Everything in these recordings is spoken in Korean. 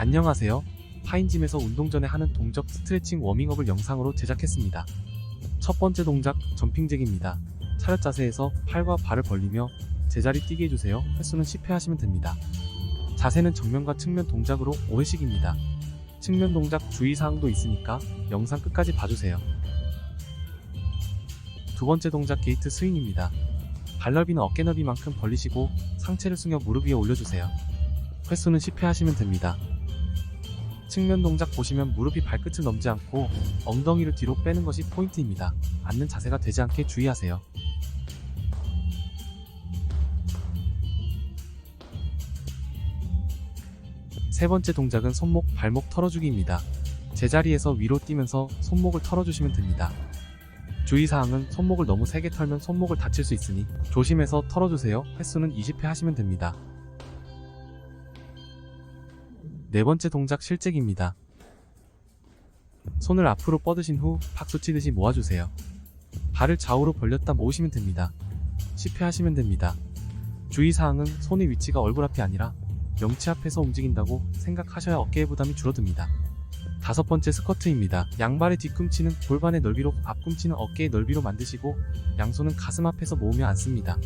안녕하세요. 파인짐에서 운동 전에 하는 동작 스트레칭 워밍업을 영상으로 제작했습니다. 첫 번째 동작 점핑잭입니다. 차렷 자세에서 팔과 발을 벌리며 제자리 뛰게 해주세요. 횟수는 10회 하시면 됩니다. 자세는 정면과 측면 동작으로 5회씩입니다. 측면 동작 주의사항도 있으니까 영상 끝까지 봐주세요. 두 번째 동작 게이트 스윙입니다. 발 넓이는 어깨 넓이만큼 벌리시고 상체를 숙여 무릎 위에 올려주세요. 횟수는 10회 하시면 됩니다. 측면 동작 보시면 무릎이 발끝을 넘지 않고 엉덩이를 뒤로 빼는 것이 포인트입니다. 앉는 자세가 되지 않게 주의하세요. 세 번째 동작은 손목, 발목 털어주기입니다. 제자리에서 위로 뛰면서 손목을 털어주시면 됩니다. 주의사항은 손목을 너무 세게 털면 손목을 다칠 수 있으니 조심해서 털어주세요. 횟수는 20회 하시면 됩니다. 네 번째 동작 실잭입니다. 손을 앞으로 뻗으신 후 박수 치듯이 모아주세요. 발을 좌우로 벌렸다 모으시면 됩니다. 10회 하시면 됩니다. 주의사항은 손의 위치가 얼굴 앞이 아니라 명치 앞에서 움직인다고 생각하셔야 어깨의 부담이 줄어듭니다. 다섯 번째 스쿼트입니다. 양발의 뒤꿈치는 골반의 넓이로 앞꿈치는 어깨의 넓이로 만드시고 양손은 가슴 앞에서 모으며 앉습니다.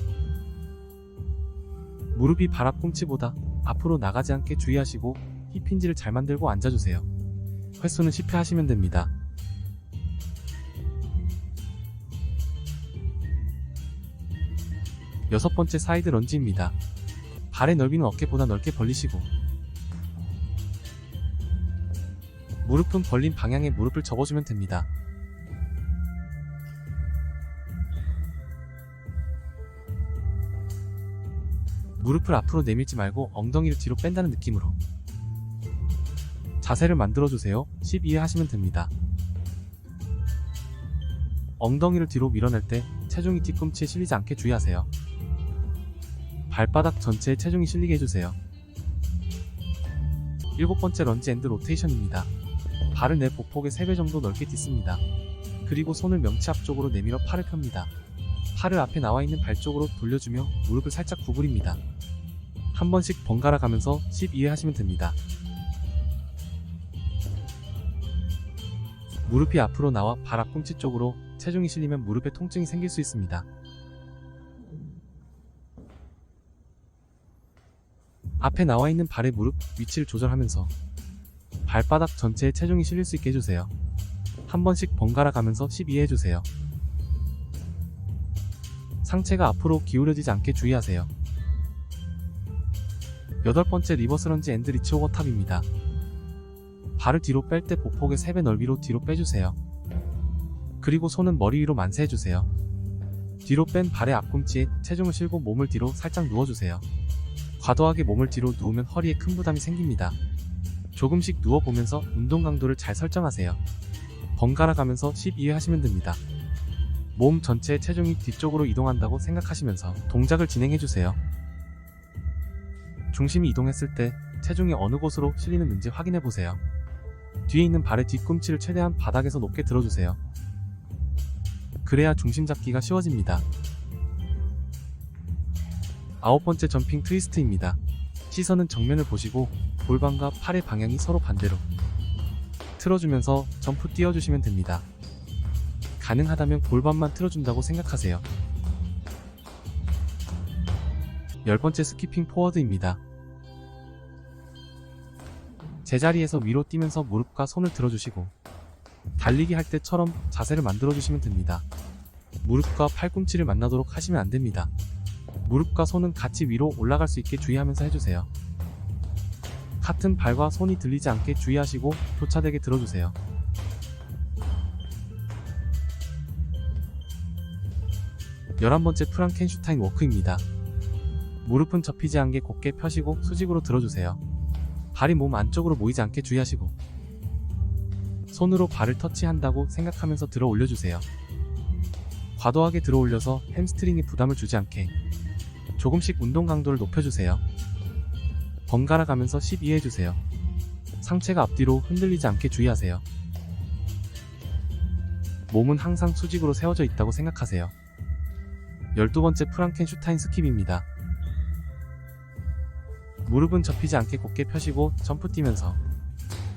무릎이 발 앞꿈치보다 앞으로 나가지 않게 주의하시고 힙 힌지를 잘 만들고 앉아주세요. 횟수는 10회 하시면 됩니다. 여섯 번째 사이드 런지입니다. 발의 넓이는 어깨보다 넓게 벌리시고 무릎은 벌린 방향에 무릎을 접어주면 됩니다. 무릎을 앞으로 내밀지 말고 엉덩이를 뒤로 뺀다는 느낌으로 자세를 만들어주세요. 12회 하시면 됩니다. 엉덩이를 뒤로 밀어낼 때 체중이 뒤꿈치에 실리지 않게 주의하세요. 발바닥 전체에 체중이 실리게 해주세요. 일곱 번째 런지 앤드 로테이션입니다. 발을 내 보폭의 3배 정도 넓게 딛습니다. 그리고 손을 명치 앞쪽으로 내밀어 팔을 펴니다. 팔을 앞에 나와 있는 발 쪽으로 돌려주며 무릎을 살짝 구부립니다. 한 번씩 번갈아 가면서 12회 하시면 됩니다. 무릎이 앞으로 나와 발 앞꿈치 쪽으로 체중이 실리면 무릎에 통증이 생길 수 있습니다. 앞에 나와 있는 발의 무릎 위치를 조절하면서 발바닥 전체에 체중이 실릴 수 있게 해주세요. 한 번씩 번갈아 가면서 12회 해주세요. 상체가 앞으로 기울여지지 않게 주의하세요. 여덟 번째 리버스 런지 앤드 리치 오버 탑입니다. 발을 뒤로 뺄 때 보폭의 3배 넓이로 뒤로 빼주세요. 그리고 손은 머리 위로 만세해주세요. 뒤로 뺀 발의 앞꿈치에 체중을 실고 몸을 뒤로 살짝 누워주세요. 과도하게 몸을 뒤로 누우면 허리에 큰 부담이 생깁니다. 조금씩 누워보면서 운동 강도를 잘 설정하세요. 번갈아 가면서 12회 하시면 됩니다. 몸 전체의 체중이 뒤쪽으로 이동한다고 생각하시면서 동작을 진행해주세요. 중심이 이동했을 때 체중이 어느 곳으로 실리는지 확인해보세요. 뒤에 있는 발의 뒤꿈치를 최대한 바닥에서 높게 들어주세요. 그래야 중심 잡기가 쉬워집니다. 아홉 번째 점핑 트위스트입니다. 시선은 정면을 보시고 골반과 팔의 방향이 서로 반대로 틀어주면서 점프 뛰어주시면 됩니다. 가능하다면 골반만 틀어준다고 생각하세요. 열 번째 스키핑 포워드입니다. 제자리에서 위로 뛰면서 무릎과 손을 들어주시고 달리기 할 때처럼 자세를 만들어주시면 됩니다. 무릎과 팔꿈치를 만나도록 하시면 안 됩니다. 무릎과 손은 같이 위로 올라갈 수 있게 주의하면서 해주세요. 같은 발과 손이 들리지 않게 주의하시고 교차되게 들어주세요. 열한 번째 프랑켄슈타인 워크입니다. 무릎은 접히지 않게 곧게 펴시고 수직으로 들어주세요. 발이 몸 안쪽으로 모이지 않게 주의하시고 손으로 발을 터치한다고 생각하면서 들어 올려주세요. 과도하게 들어 올려서 햄스트링에 부담을 주지 않게 조금씩 운동 강도를 높여주세요. 번갈아 가면서 12회 해주세요. 상체가 앞뒤로 흔들리지 않게 주의하세요. 몸은 항상 수직으로 세워져 있다고 생각하세요. 12번째 프랑켄슈타인 스킵입니다. 무릎은 접히지 않게 곧게 펴시고 점프 뛰면서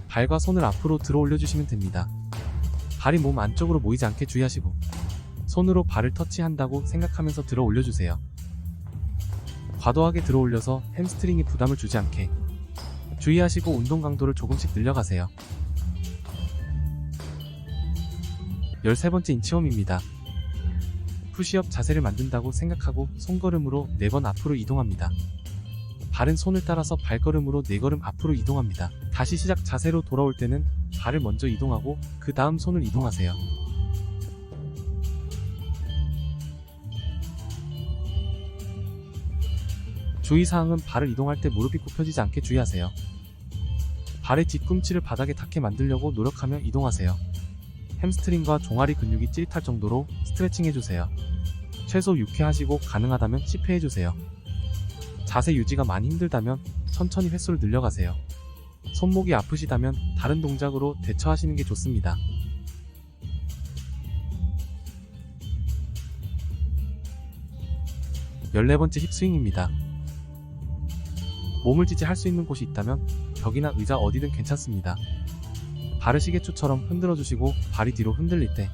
발과 손을 앞으로 들어 올려주시면 됩니다. 발이 몸 안쪽으로 모이지 않게 주의하시고 손으로 발을 터치한다고 생각하면서 들어 올려주세요. 과도하게 들어 올려서 햄스트링에 부담을 주지 않게 주의하시고 운동 강도를 조금씩 늘려가세요. 13번째 인치홈입니다. 푸시업 자세를 만든다고 생각하고 손걸음으로 4번 앞으로 이동합니다. 발은 손을 따라서 발걸음으로 4걸음 앞으로 이동합니다. 다시 시작 자세로 돌아올 때는 발을 먼저 이동하고 그 다음 손을 이동하세요. 주의사항은 발을 이동할 때 무릎이 굽혀지지 않게 주의하세요. 발의 뒤꿈치를 바닥에 닿게 만들려고 노력하며 이동하세요. 햄스트링과 종아리 근육이 찌릿할 정도로 스트레칭 해주세요. 최소 6회 하시고 가능하다면 10회 해주세요. 자세 유지가 많이 힘들다면 천천히 횟수를 늘려가세요. 손목이 아프시다면 다른 동작으로 대처하시는 게 좋습니다. 열네 번째 힙스윙입니다. 몸을 지지할 수 있는 곳이 있다면 벽이나 의자 어디든 괜찮습니다. 발을 시계추처럼 흔들어 주시고 발이 뒤로 흔들릴 때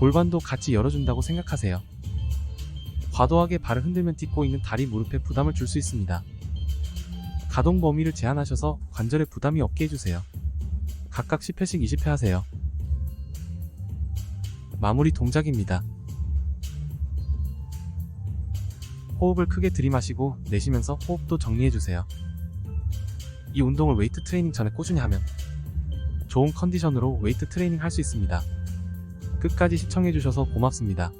골반도 같이 열어준다고 생각하세요. 과도하게 발을 흔들면 딛고 있는 다리 무릎에 부담을 줄 수 있습니다. 가동 범위를 제한하셔서 관절에 부담이 없게 해주세요. 각각 10회씩 20회 하세요. 마무리 동작입니다. 호흡을 크게 들이마시고 내쉬면서 호흡도 정리해주세요. 이 운동을 웨이트 트레이닝 전에 꾸준히 하면 좋은 컨디션으로 웨이트 트레이닝 할 수 있습니다. 끝까지 시청해주셔서 고맙습니다.